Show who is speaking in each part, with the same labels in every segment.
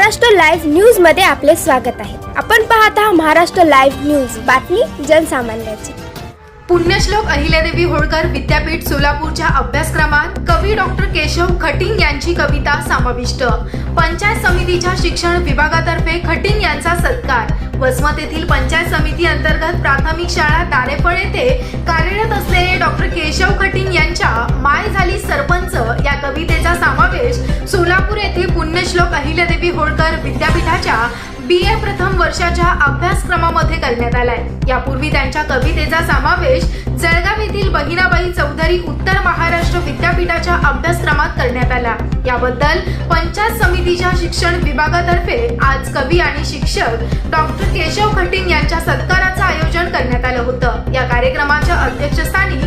Speaker 1: Maharashtra live न्यूजमध्ये आपले स्वागत आहे. आपण पाहत आहात महाराष्ट्र लाईव्ह न्यूज. बातमी जनसामान्याची.
Speaker 2: पुण्यश्लोक अहिल्यादेवी होळकर विद्यापीठ सोलापूरच्या अभ्यासक्रमात कवी डॉक्टर केशव खटिंग यांची कविता समाविष्ट. पंचायत समितीच्या शिक्षण विभागातर्फे खटिंग यांचा सत्कार. वसमत येथील पंचायत समिती अंतर्गत प्राथमिक शाळा दारेफळ येथे कार्यरत असलेले डॉक्टर केशव खटिंग यांच्या माय झाली सरपंच या कवितेचा समावेश सोलापूर येथे पुण्यश्लोक अहिल्यादेवी होळकर विद्यापीठाच्या बी ए प्रथम वर्षाच्या अभ्यासक्रमामध्ये करण्यात आलाय. यापूर्वी त्यांच्या कवितेचा समावेश जळगाव येथील बहिणाबाई चौधरी उत्तर महाराष्ट्र विद्यापीठाच्या अभ्यासक्रमात करण्यात आला. याबद्दल पंचायत समितीच्या शिक्षण विभागातर्फे आज कवी आणि शिक्षक डॉक्टर केशव खटीन यांच्या सत्काराचं आयोजन करण्यात आलं होतं. या कार्यक्रमाच्या अध्यक्षस्थानी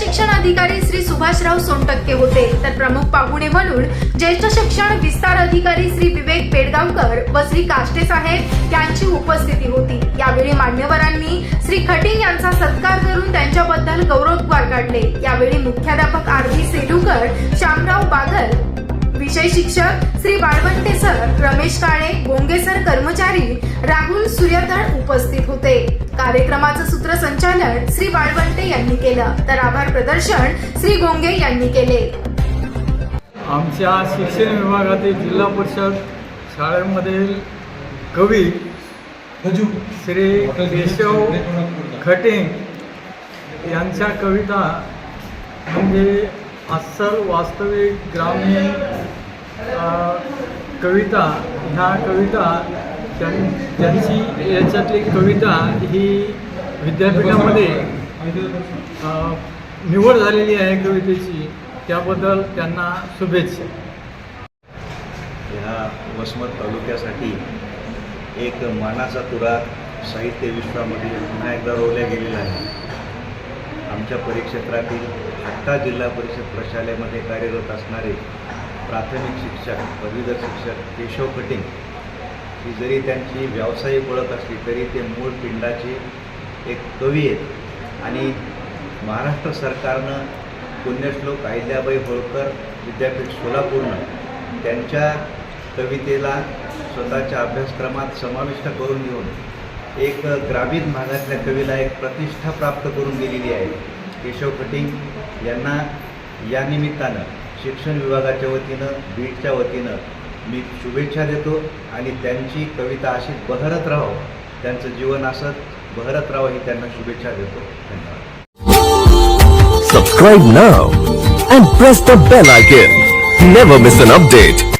Speaker 2: शिक्षण अधिकारी श्री सुभाषराव सोनटक्के होते. तर प्रमुख पाहुणे म्हणून ज्येष्ठ शिक्षण विस्तार अधिकारी श्री विवेक पेडगावकर व श्री काष्टे साहेब यांची उपस्थिती होती. यावेळी मान्यवरांनी श्री खटिंग यांचा सत्कार करून त्यांच्याबद्दल गौरवोद्गार काढले. यावेळी मुख्याध्यापक आर व्ही सेलुकर श्यामराव बागल विषय शिक्षक श्री बाळवंटे सर रमेश काळे उपस्थित होते. कार्यक्रमाचं सूत्रसंचालन श्री बाळवंटे यांनी केलं. तर आभार प्रदर्शन श्री गोंगे यांनी केले.
Speaker 3: आमच्या शिक्षण विभागातील जिल्हा परिषद शाळेमधील कवी श्री केशव खटिंग यांच्या कविता म्हणजे अस्सल वास्तविक ग्रामीण कविता. ह्या कविता त्यां त्यांची याच्यातली कविता ही विद्यापीठामध्ये निवड झालेली आहे कवितेची. त्याबद्दल त्यांना शुभेच्छा.
Speaker 4: ह्या वसमत तालुक्यासाठी एक मानाचा तुरा साहित्य विश्वामध्ये पुन्हा एकदा रोवल्या गेलेला आहे. आमच्या परिक्षेत्रातील हट्टा जिल्हा परिषद प्रशालेमध्ये कार्यरत असणारे प्राथमिक शिक्षक पदवीधर शिक्षक केशव कटिंग ही जरी त्यांची व्यावसायिक ओळख असली तरी ते मूळ पिंडाचे एक कवी आहेत. आणि महाराष्ट्र सरकारनं पुण्यश्लोक अहिल्याबाई होळकर विद्यापीठ सोलापूरनं त्यांच्या कवितेला स्वतःच्या अभ्यासक्रमात समाविष्ट करून घेऊन एक ग्रामीण भागातल्या कवीला एक प्रतिष्ठा प्राप्त करून दिलेली आहे. केशव कटिंग यांना या निमित्तानं शिक्षण विभागाच्या वतीनं बीडच्या वतीनं मी शुभेच्छा देतो आणि त्यांची कविता अशी बहरत राहो. त्यांचं जीवन असत बहरत राहो ही त्यांना शुभेच्छा देतो. धन्यवाद.
Speaker 5: Subscribe now and press the bell icon never miss an update